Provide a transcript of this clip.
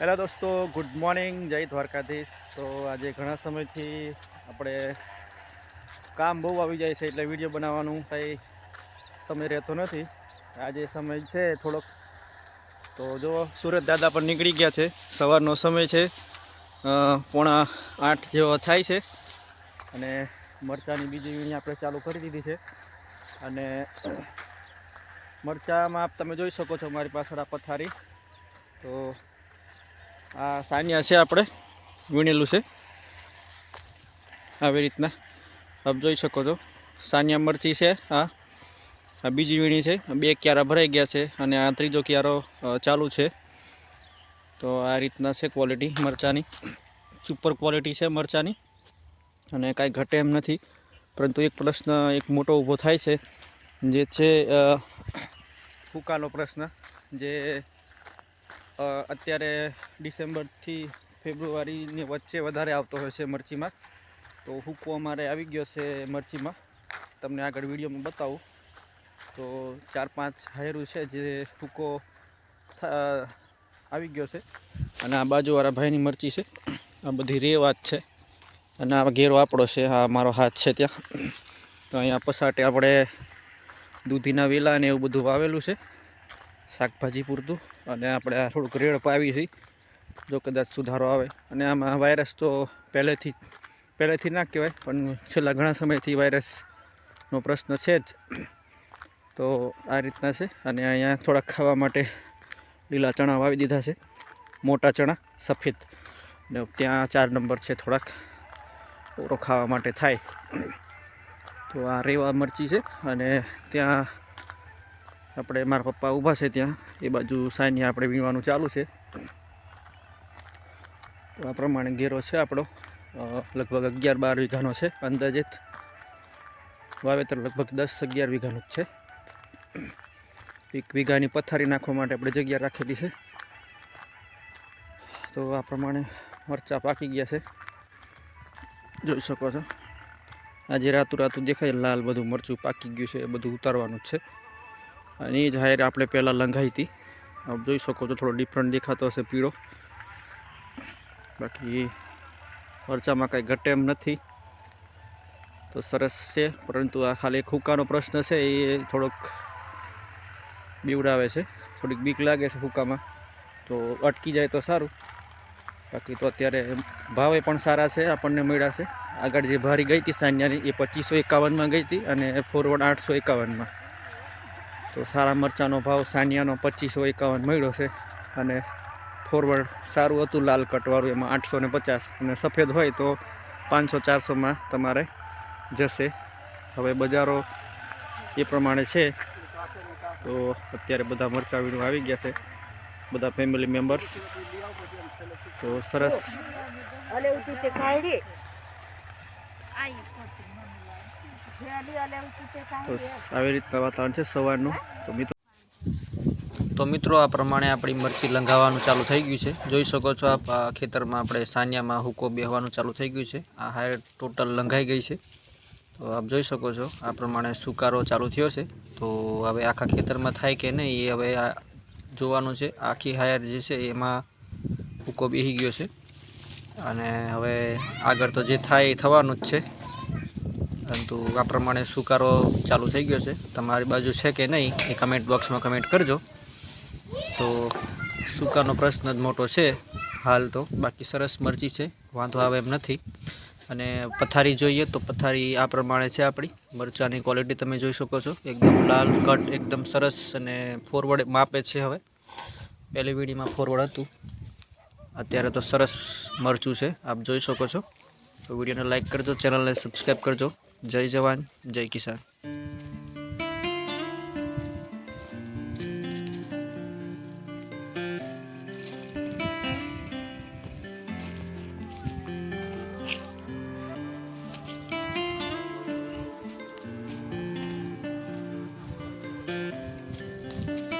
Hello દોસ્તો good morning જય દ્વારકાધીશ. તો આજે ઘણા સમયથી આપણે કામ બહુ આવી જાય છે એટલે વીડિયો બનાવવાનું કંઈ સમય રહેતો નથી. આજે સમય છે થોડોક. તો જો, સુરત દાદા પણ નીકળી ગયા છે. સવારનો સમય છે. પોણા આઠ જેવો થાય છે. અને મરચાંની બીજી વીણી આપણે ચાલુ કરી દીધી છે. અને મરચાંમાં તમે જોઈ શકો છો મારી પાછળ આ પથારી. તો આ સાનિયા છે આપણે, વીણેલું છે. આવી રીતના. આપ જોઈ શકો છો. સાનિયા મરચી છે, આ. આ બીજી વીણી છે. બે ક્યારા ભરાઈ ગયા છે અને આ ત્રીજો ક્યારો ચાલુ છે. તો આ રીતના છે ક્વોલિટી મરચાંની. સુપર ક્વોલિટી છે મરચાંની. અને કાંઈ ઘટે એમ નથી. પરંતુ એક પ્રશ્ન, એક મોટો ઊભો થાય છે. જે છે ફૂકાનો પ્રશ્ન. જે અત્યારે ડિસેમ્બરથી ફેબ્રુઆરીની વચ્ચે વધારે આવતો હોય છે મરચીમાં. તો હુકો અમારે આવી ગયો છે મરચીમાં. તમને આગળ વિડીયોમાં બતાવું. તો ચાર પાંચ હાયરું છે જે હુકો આવી ગયો છે. અને આ બાજુવાળા ભાઈની મરચી છે. આ બધી રેવાત છે. અને આ ઘેરો આપણો છે, આ મારો હાથ છે ત્યાં. તો અહીંયા પસાટે આપણે દૂધીના વેલા ને એવું બધું વાવેલું છે. શાકભાજી પૂરતું અને આપણે આ થોડુંક રેડ પાવી છે. જો કદાચ સુધારો આવે. અને આમાં વાયરસ તો પહેલેથી પહેલેથી ના કહેવાય, પણ છેલ્લા ઘણા સમયથી વાયરસનો પ્રશ્ન છે જ. તો આ રીતના છે. અને અહીંયા થોડાક ખાવા માટે લીલા ચણા વાવી દીધા છે. મોટા ચણા, સફેદ. ને ત્યાં ચાર નંબર છે થોડાક. ઓરો ખાવા માટે થાય. તો આ રેવા મરચી છે. અને ત્યાં આપણે મારા પપ્પા ઊભા છે ત્યાં. એ બાજુ સાંજે આપણે વીણવાનું ચાલુ છે. તો આ પ્રમાણે ઘેરો છે આપણો. લગભગ અગિયાર બાર વીઘાનો છે અંદાજિત. વાવેતર લગભગ દસ અગિયાર વીઘાનું જ છે. એક વીઘાની પથારી નાખવા માટે આપણે જગ્યા રાખેલી છે. તો આ પ્રમાણે મરચાં પાકી ગયા છે. જોઈ શકો છો. આજે રાતું રાતું દેખાય, લાલ બધું મરચું પાકી ગયું છે, એ બધું ઉતારવાનું જ છે. અને એ જ હાયર આપણે પહેલાં લંઘાઈ હતી. આપ જોઈ શકો છો, થોડો ડિફરન્ટ દેખાતો હશે પીળો. બાકી મરચામાં કાંઈ ઘટે એમ નથી. તો સરસ છે, પરંતુ આ ખાલી એક હુક્કાનો પ્રશ્ન છે, એ થોડોક બીવડાવે છે. થોડીક બીક લાગે છે હુકામાં. તો અટકી જાય તો સારું. બાકી તો અત્યારે ભાવે પણ સારા છે, આપણને મળ્યા છે. આગળ જે ભારી ગઈ હતી સાન્યાની, એ પચીસો એકાવનમાં ગઈ હતી અને ફોરવર્ડ આઠસો એકાવનમાં. તો સારા મરચાંનો ભાવ સાનિયાનો પચીસો એકાવન મળ્યો છે અને ફોરવર્ડ સારું હતું લાલ કટવાળું એમાં આઠસો ને પચાસ. અને સફેદ હોય તો પાંચસો ચારસોમાં તમારે જશે. હવે બજારો એ પ્રમાણે છે. તો અત્યારે બધા મરચાં વીણું આવી ગયા છે. બધા ફેમિલી મેમ્બર્સ તો સરસ. તે આવી રીતના વાતાવરણ છે સવારનું. તો મિત્રો તો મિત્રો, આ પ્રમાણે આપણી મરચી લંઘાવવાનું ચાલુ થઈ ગયું છે. જોઈ શકો છો આપ ખેતરમાં આપણે સાનિયામાં હુકો બેહવાનું ચાલુ થઈ ગયું છે. આ હાયર ટોટલ લંઘાઈ ગઈ છે. તો આપ જોઈ શકો છો, આ પ્રમાણે સુકારો ચાલુ થયો છે. તો હવે આખા ખેતરમાં થાય કે નહીં, એ હવે આ જોવાનું છે. આખી હાયર જે છે, એમાં હુકો બેહી ગયો છે. અને હવે આગળ તો જે થાય એ થવાનું જ છે. પરંતુ આ પ્રમાણે સુકારો ચાલુ થઈ ગયો છે. તમારી બાજુ છે કે નહીં એ કમેન્ટ બોક્સમાં કમેન્ટ કરજો. તો સુકાનો પ્રશ્ન જ મોટો છે હાલ તો. બાકી સરસ મરચી છે, વાંધો આવે એમ નથી. અને પથારી જોઈએ તો પથારી આ પ્રમાણે છે આપણી. મરચાંની ક્વોલિટી તમે જોઈ શકો છો. એકદમ લાલ કટ એકદમ સરસ અને ફોરવર્ડ માપે છે હવે. પહેલી વીડીમાં ફોરવર્ડ હતું. અત્યારે તો સરસ મરચું છે, આપ જોઈ શકો છો. તો વિડીયોને લાઇક કરજો ચેનલને સબસ્ક્રાઈબ કરજો. જય જવાન જય કિસાન.